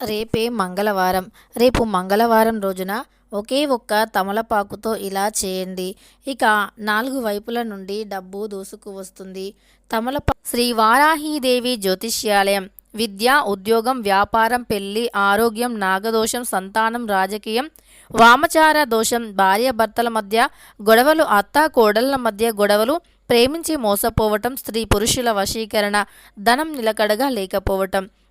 రేపే మంగళవారం. రేపు మంగళవారం రోజున ఒకే ఒక్క తమలపాకుతో ఇలా చేయండి. ఇక నాలుగు వైపుల నుండి డబ్బు దూసుకు వస్తుంది. తమలపా శ్రీ వారాహీదేవి జ్యోతిష్యాలయం. విద్య ఉద్యోగం వ్యాపారం పెళ్ళి ఆరోగ్యం నాగదోషం సంతానం రాజకీయం వామచార దోషం భార్యాభర్తల మధ్య గొడవలు అత్త కోడళ్ళ మధ్య గొడవలు ప్రేమించి మోసపోవటం స్త్రీ పురుషుల వశీకరణ ధనం నిలకడగా లేకపోవటం.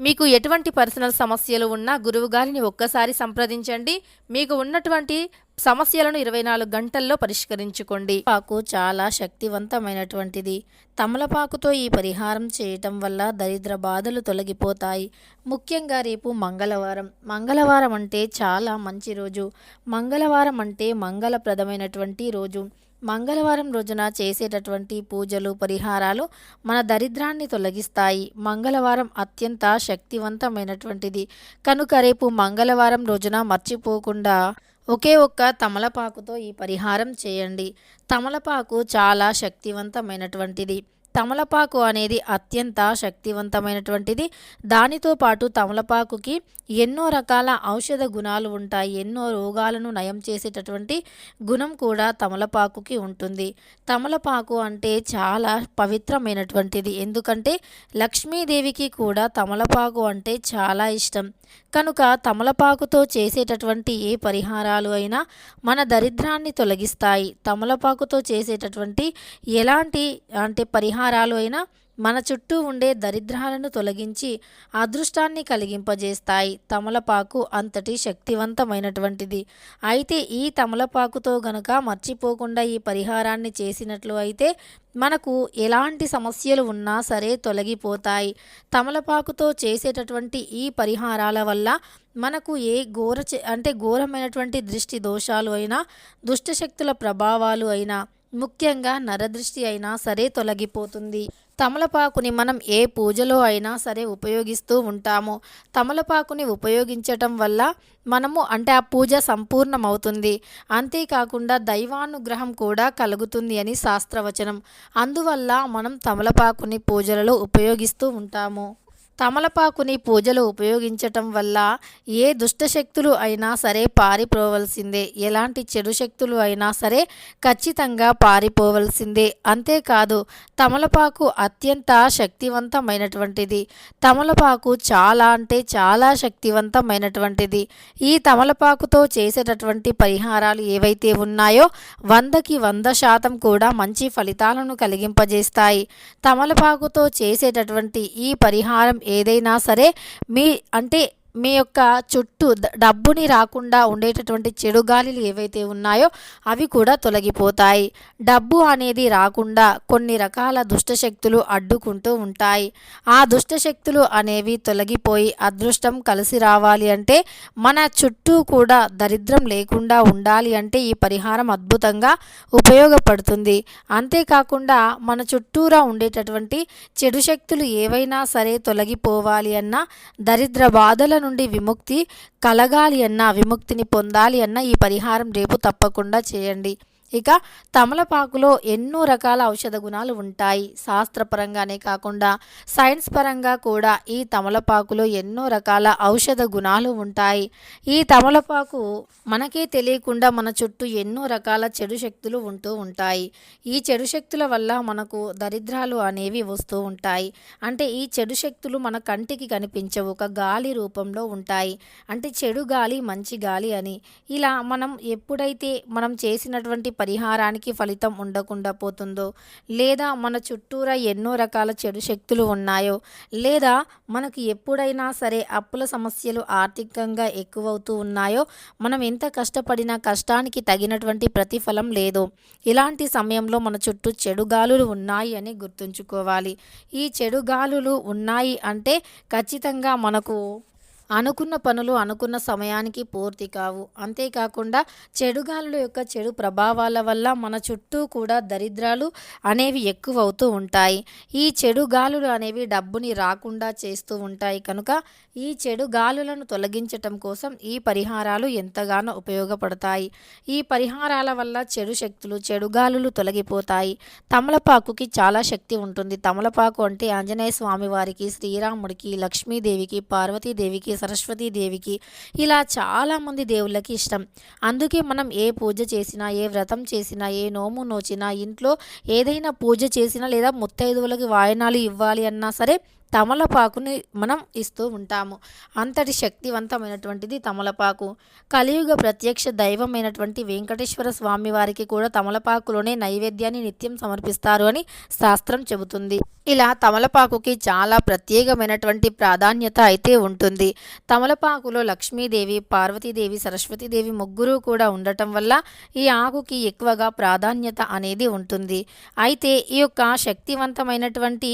మీకు ఎటువంటి పర్సనల్ సమస్యలు ఉన్నా గురువు గారిని ఒక్కసారి సంప్రదించండి. మీకు ఉన్నటువంటి సమస్యలను ఇరవై నాలుగు గంటల్లో పరిష్కరించుకోండి. పాకు చాలా శక్తివంతమైనటువంటిది. తమలపాకుతో ఈ పరిహారం చేయటం వల్ల దరిద్ర బాధలు తొలగిపోతాయి. ముఖ్యంగా రేపు మంగళవారం. మంగళవారం అంటే చాలా మంచి రోజు. మంగళవారం అంటే మంగళప్రదమైనటువంటి రోజు. మంగళవారం రోజున చేసేటటువంటి పూజలు పరిహారాలు మన దరిద్రాన్ని తొలగిస్తాయి. మంగళవారం అత్యంత శక్తివంతమైనటువంటిది. కనుక రేపు మంగళవారం రోజున మర్చిపోకుండా ఒకే ఒక్క తమలపాకుతో ఈ పరిహారం చేయండి. తమలపాకు చాలా శక్తివంతమైనటువంటిది. తమలపాకు అనేది అత్యంత శక్తివంతమైనటువంటిది. దానితో పాటు తమలపాకుకి ఎన్నో రకాల ఔషధ గుణాలు ఉంటాయి. ఎన్నో రోగాలను నయం చేసేటటువంటి గుణం కూడా తమలపాకుకి ఉంటుంది. తమలపాకు అంటే చాలా పవిత్రమైనటువంటిది. ఎందుకంటే లక్ష్మీదేవికి కూడా తమలపాకు అంటే చాలా ఇష్టం. కనుక తమలపాకుతో చేసేటటువంటి ఏ పరిహారాలు అయినా మన దరిద్రాన్ని తొలగిస్తాయి. తమలపాకుతో చేసేటటువంటి ఎలాంటి అంటే పరిహారాలు అయినా మన చుట్టూ ఉండే దరిద్రాలను తొలగించి అదృష్టాన్ని కలిగింపజేస్తాయి. తమలపాకు అంతటి శక్తివంతమైనటువంటిది. అయితే ఈ తమలపాకుతో గనక మర్చిపోకుండా ఈ పరిహారాన్ని చేసినట్లు అయితే మనకు ఎలాంటి సమస్యలు ఉన్నా సరే తొలగిపోతాయి. తమలపాకుతో చేసేటటువంటి ఈ పరిహారాల వల్ల మనకు ఏ ఘోర అంటే ఘోరమైనటువంటి దృష్టి దోషాలు అయినా దుష్టశక్తుల ప్రభావాలు అయినా ముఖ్యంగా నరదృష్టి అయినా సరే తొలగిపోతుంది. తమలపాకుని మనం ఏ పూజలో అయినా సరే ఉపయోగిస్తూ ఉంటాము. తమలపాకుని ఉపయోగించటం వల్ల మనము అంటే ఆ పూజ సంపూర్ణమవుతుంది. అంతేకాకుండా దైవానుగ్రహం కూడా కలుగుతుంది అని శాస్త్రవచనం. అందువల్ల మనం తమలపాకుని పూజలలో ఉపయోగిస్తూ ఉంటాము. తమలపాకుని పూజలు ఉపయోగించటం వల్ల ఏ దుష్టశక్తులు అయినా సరే పారిపోవలసిందే. ఎలాంటి చెడు శక్తులు అయినా సరే ఖచ్చితంగా పారిపోవలసిందే. అంతేకాదు తమలపాకు అత్యంత శక్తివంతమైనటువంటిది. తమలపాకు చాలా అంటే చాలా శక్తివంతమైనటువంటిది. ఈ తమలపాకుతో చేసేటటువంటి పరిహారాలు ఏవైతే ఉన్నాయో వందకి వంద శాతం కూడా మంచి ఫలితాలను కలిగింపజేస్తాయి. తమలపాకుతో చేసేటటువంటి ఈ పరిహారం ఏదైనా సరే మీ అంటే మీ యొక్క చుట్టూ డబ్బుని రాకుండా ఉండేటటువంటి చెడు గాలిలు ఏవైతే ఉన్నాయో అవి కూడా తొలగిపోతాయి. డబ్బు అనేది రాకుండా కొన్ని రకాల దుష్టశక్తులు అడ్డుకుంటూ ఉంటాయి. ఆ దుష్టశక్తులు అనేవి తొలగిపోయి అదృష్టం కలిసి రావాలి అంటే మన చుట్టూ కూడా దరిద్రం లేకుండా ఉండాలి అంటే ఈ పరిహారం అద్భుతంగా ఉపయోగపడుతుంది. అంతేకాకుండా మన చుట్టూరా ఉండేటటువంటి చెడు శక్తులు ఏవైనా సరే తొలగిపోవాలి అన్న దరిద్ర బాధలను నుండి విముక్తి కలగాలి అన్న విముక్తిని పొందాలి అన్న ఈ పరిహారం రేపు తప్పకుండా చేయండి. ఇక తమలపాకులో ఎన్నో రకాల ఔషధ గుణాలు ఉంటాయి. శాస్త్రపరంగానే కాకుండా సైన్స్ పరంగా కూడా ఈ తమలపాకులో ఎన్నో రకాల ఔషధ గుణాలు ఉంటాయి. ఈ తమలపాకు మనకే తెలియకుండా మన చుట్టూ ఎన్నో రకాల చెడు శక్తులు ఉంటూ ఉంటాయి. ఈ చెడు శక్తుల వల్ల మనకు దరిద్రాలు అనేవి వస్తూ ఉంటాయి. అంటే ఈ చెడు శక్తులు మన కంటికి కనిపించవు ఒక గాలి రూపంలో ఉంటాయి. అంటే చెడు గాలి మంచి గాలి అని. ఇలా మనం ఎప్పుడైతే మనం చేసినటువంటి పరిహారానికి ఫలితం ఉండకుండా పోతుందో? లేదా మన చుట్టూరా ఎన్నో రకాల చెడు శక్తులు ఉన్నాయో? లేదా మనకు ఎప్పుడైనా సరే అప్పుల సమస్యలు ఆర్థికంగా ఎక్కువవుతూ ఉన్నాయో? మనం ఎంత కష్టపడినా కష్టానికి తగినటువంటి ప్రతిఫలం లేదు? ఇలాంటి సమయంలో మన చుట్టూ చెడు గాలులు ఉన్నాయి అని గుర్తుంచుకోవాలి. ఈ చెడు గాలులు ఉన్నాయి అంటే ఖచ్చితంగా మనకు అనుకున్న పనులు అనుకున్న సమయానికి పూర్తి కావు. అంతేకాకుండా చెడుగాలుల యొక్క చెడు ప్రభావాల వల్ల మన చుట్టూ కూడా దరిద్రాలు అనేవి ఎక్కువ అవుతూ ఉంటాయి. ఈ చెడు గాలులు అనేవి డబ్బుని రాకుండా చేస్తూ ఉంటాయి. కనుక ఈ చెడు గాలులను తొలగించటం కోసం ఈ పరిహారాలు ఎంతగానో ఉపయోగపడతాయి. ఈ పరిహారాల వల్ల చెడు శక్తులు చెడు గాలులు తొలగిపోతాయి. తమలపాకుకి చాలా శక్తి ఉంటుంది. తమలపాకు అంటే ఆంజనేయ స్వామి వారికి శ్రీరాముడికి లక్ష్మీదేవికి పార్వతీదేవికి సరస్వతీదేవికి ఇలా చాలామంది దేవుళ్ళకి ఇష్టం. అందుకే మనం ఏ పూజ చేసినా ఏ వ్రతం చేసినా ఏ నోము నోచినా ఇంట్లో ఏదైనా పూజ చేసినా లేదా ముత్తైదువులకి వాయనాలు ఇవ్వాలి అన్నా సరే తమలపాకుని మనం ఇస్తూ ఉంటాము. అంతటి శక్తివంతమైనటువంటిది తమలపాకు. కలియుగ ప్రత్యక్ష దైవమైనటువంటి వెంకటేశ్వర స్వామి వారికి కూడా తమలపాకులోనే నైవేద్యాన్ని నిత్యం సమర్పిస్తారు అని శాస్త్రం చెబుతుంది. ఇలా తమలపాకుకి చాలా ప్రత్యేకమైనటువంటి ప్రాధాన్యత అయితే ఉంటుంది. తమలపాకులో లక్ష్మీదేవి పార్వతీదేవి సరస్వతీదేవి ముగ్గురు కూడా ఉండటం వల్ల ఈ ఆకుకి ఎక్కువగా ప్రాధాన్యత అనేది ఉంటుంది. అయితే ఈ యొక్క శక్తివంతమైనటువంటి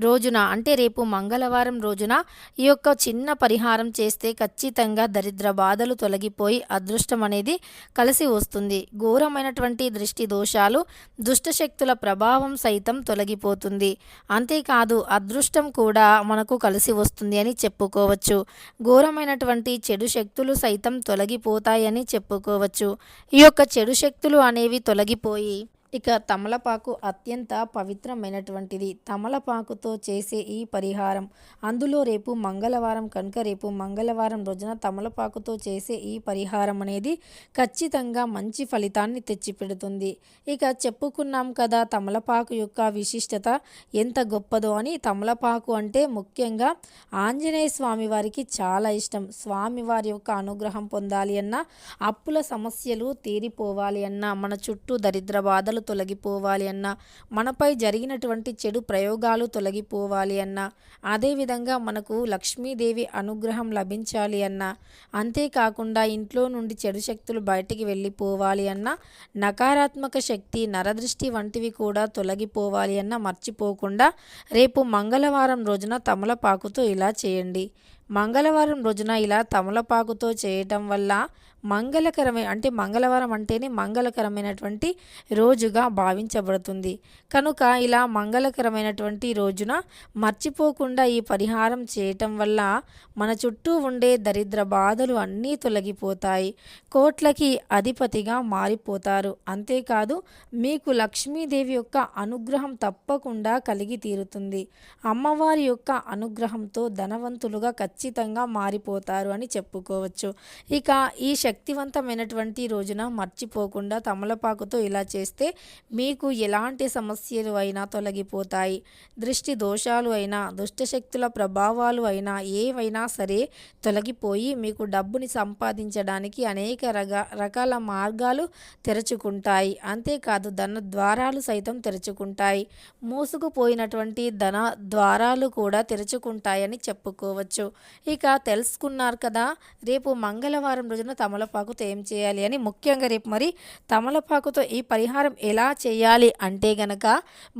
రోజున అంటే రేపు మంగళవారం రోజున ఈ యొక్క చిన్న పరిహారం చేస్తే ఖచ్చితంగా దరిద్ర బాధలు తొలగిపోయి అదృష్టం అనేది కలిసి వస్తుంది. ఘోరమైనటువంటి దృష్టి దోషాలు దుష్టశక్తుల ప్రభావం సైతం తొలగిపోతుంది. అంతేకాదు అదృష్టం కూడా మనకు కలిసి వస్తుంది అని చెప్పుకోవచ్చు. ఘోరమైనటువంటి చెడు శక్తులు సైతం తొలగిపోతాయని చెప్పుకోవచ్చు. ఈ యొక్క చెడు శక్తులు అనేవి తొలగిపోయి ఇక తమలపాకు అత్యంత పవిత్రమైనటువంటిది. తమలపాకుతో చేసే ఈ పరిహారం. అందులో రేపు మంగళవారం కనుక రేపు మంగళవారం రోజున తమలపాకుతో చేసే ఈ పరిహారం అనేది ఖచ్చితంగా మంచి ఫలితాన్ని తెచ్చిపెడుతుంది. ఇక చెప్పుకున్నాం కదా తమలపాకు యొక్క విశిష్టత ఎంత గొప్పదో అని. తమలపాకు అంటే ముఖ్యంగా ఆంజనేయ స్వామి వారికి చాలా ఇష్టం. స్వామివారి యొక్క అనుగ్రహం పొందాలి అన్నా అప్పుల సమస్యలు తీరిపోవాలి అన్నా మన చుట్టూ దరిద్ర బాధలు బాధలు తొలగిపోవాలి అన్నా మనపై జరిగినటువంటి చెడు ప్రయోగాలు తొలగిపోవాలి అన్నా అదేవిధంగా మనకు లక్ష్మీదేవి అనుగ్రహం లభించాలి అన్నా అంతేకాకుండా ఇంట్లో నుండి చెడు శక్తులు బయటికి వెళ్ళిపోవాలి అన్నా నకారాత్మక శక్తి నరదృష్టి వంటివి కూడా తొలగిపోవాలి అన్న మర్చిపోకుండా రేపు మంగళవారం రోజున తమలపాకుతో ఇలా చేయండి. మంగళవారం రోజున ఇలా తమలపాకుతో చేయటం వల్ల మంగళకరమైన అంటే మంగళవారం అంటేనే మంగళకరమైనటువంటి రోజుగా భావించబడుతుంది. కనుక ఇలా మంగళకరమైనటువంటి రోజున మర్చిపోకుండా ఈ పరిహారం చేయటం వల్ల మన చుట్టూ ఉండే దరిద్ర బాధలు అన్నీ తొలగిపోతాయి. కోట్లకి అధిపతిగా మారిపోతారు. అంతేకాదు మీకు లక్ష్మీదేవి యొక్క అనుగ్రహం తప్పకుండా కలిగి తీరుతుంది. అమ్మవారి యొక్క అనుగ్రహంతో ధనవంతులుగా ఖచ్చితంగా మారిపోతారు అని చెప్పుకోవచ్చు. ఇక ఈ శక్తివంతమైనటువంటి రోజున మర్చిపోకుండా తమలపాకుతో ఇలా చేస్తే మీకు ఎలాంటి సమస్యలు అయినా తొలగిపోతాయి. దృష్టి దోషాలు అయినా దుష్టశక్తుల ప్రభావాలు అయినా ఏవైనా సరే తొలగిపోయి మీకు డబ్బుని సంపాదించడానికి అనేక రకాల మార్గాలు తెరుచుకుంటాయి. అంతేకాదు ధన ద్వారాలు సైతం తెరుచుకుంటాయి. మూసుకుపోయినటువంటి ధన ద్వారాలు కూడా తెరుచుకుంటాయని చెప్పుకోవచ్చు. ఇక తెలుసుకున్నారు కదా రేపు మంగళవారం రోజున తమ తమలపాకుతో ఏం చేయాలి అని ముఖ్యంగా రేపు మరి తమలపాకుతో ఈ పరిహారం ఎలా చేయాలి అంటే గనక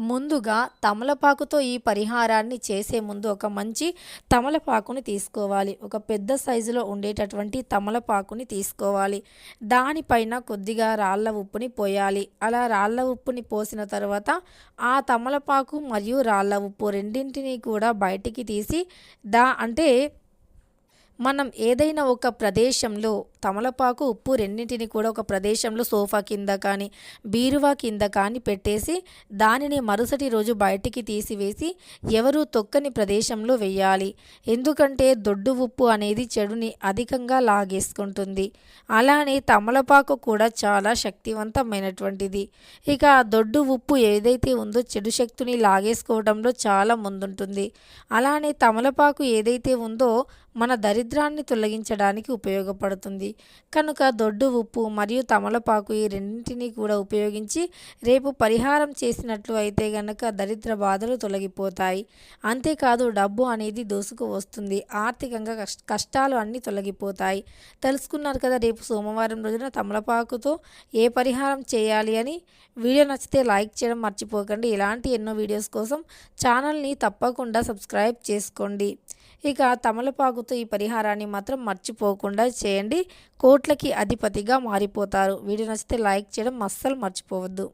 ముందుగా తమలపాకుతో ఈ పరిహారాన్ని చేసే ముందు ఒక మంచి తమలపాకుని తీసుకోవాలి. ఒక పెద్ద సైజులో ఉండేటటువంటి తమలపాకుని తీసుకోవాలి. దానిపైన కొద్దిగా రాళ్ళ ఉప్పుని పోయాలి. అలా రాళ్ళ ఉప్పుని పోసిన తర్వాత ఆ తమలపాకు మరియు రాళ్ళ ఉప్పు రెండింటినీ కూడా బయటికి తీసి దా అంటే మనం ఏదైనా ఒక ప్రదేశంలో తమలపాకు ఉప్పు రెండింటిని కూడా ఒక ప్రదేశంలో సోఫా కింద కానీ బీరువా కింద కానీ పెట్టేసి దానిని మరుసటి రోజు బయటికి తీసివేసి ఎవరు తొక్కని ప్రదేశంలో వెయ్యాలి ఎందుకంటే దొడ్డు ఉప్పు అనేది చెడుని అధికంగా లాగేసుకుంటుంది. అలానే తమలపాకు కూడా చాలా శక్తివంతమైనటువంటిది. ఇక దొడ్డు ఉప్పు ఏదైతే ఉందో చెడు శక్తిని లాగేసుకోవడంలో చాలా ముందుంటుంది. అలానే తమలపాకు ఏదైతే ఉందో మన దరిద్రాన్ని తొలగించడానికి ఉపయోగపడుతుంది. కనుక దొడ్డు ఉప్పు మరియు తమలపాకు ఈ రెండింటినీ కూడా ఉపయోగించి రేపు పరిహారం చేసినట్లు అయితే గనక దరిద్ర బాధలు తొలగిపోతాయి. అంతేకాదు డబ్బు అనేది దోసుకు వస్తుంది. ఆర్థికంగా కష్టాలు అన్నీ తొలగిపోతాయి. తెలుసుకున్నారు కదా రేపు సోమవారం రోజున తమలపాకుతో ఏ పరిహారం చేయాలి అని. వీడియో నచ్చితే లైక్ చేయడం మర్చిపోకండి. ఇలాంటి ఎన్నో వీడియోస్ కోసం ఛానల్ని తప్పకుండా సబ్స్క్రైబ్ చేసుకోండి. ఇక తమలపాకు తమలపాకుతో ఈ పరిహారాన్ని మాత్రం మర్చిపోకుండా చేయండి. కోట్లకి అధిపతిగా మారిపోతారు. వీడియో నచ్చితే లైక్ చేయడం అస్సలు మర్చిపోవద్దు.